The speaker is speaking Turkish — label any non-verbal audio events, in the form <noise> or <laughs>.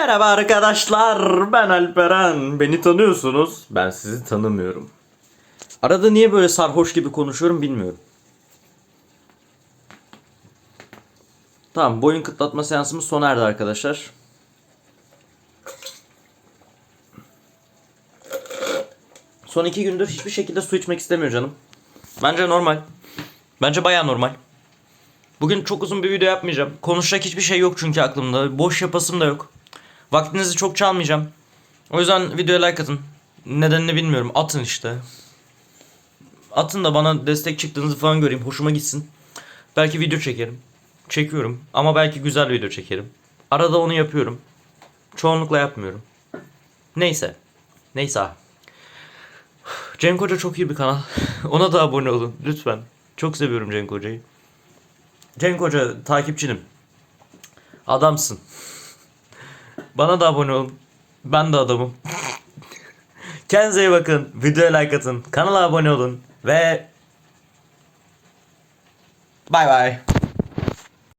Merhaba arkadaşlar, ben Alperen. Beni tanıyorsunuz, ben sizi tanımıyorum. Arada niye böyle sarhoş gibi konuşuyorum bilmiyorum. Tamam, boyun kıtlatma seansımız sona erdi arkadaşlar. Son iki gündür hiçbir şekilde su içmek istemiyor canım. Bence normal. Bence baya normal. Bugün çok uzun bir video yapmayacağım. Konuşacak hiçbir şey yok çünkü aklımda. Boş yapasım da yok. Vaktinizi çok çalmayacağım. O yüzden videoya like atın. Nedenini bilmiyorum. Atın işte. Atın da bana destek çıktığınızı falan göreyim. Hoşuma gitsin. Belki video çekerim. Çekiyorum. Ama belki güzel video çekerim. Arada onu yapıyorum. Çoğunlukla yapmıyorum. Neyse. Neyse. Cenk Hoca çok iyi bir kanal. <laughs> Ona da abone olun lütfen. Çok seviyorum Cenk Hoca'yı. Cenk Hoca takipçinim. Adamsın. Bana da abone olun. Ben de adamım. Kendinize iyi bakın. Videoya like atın. Kanala abone olun. Ve... Bay bay.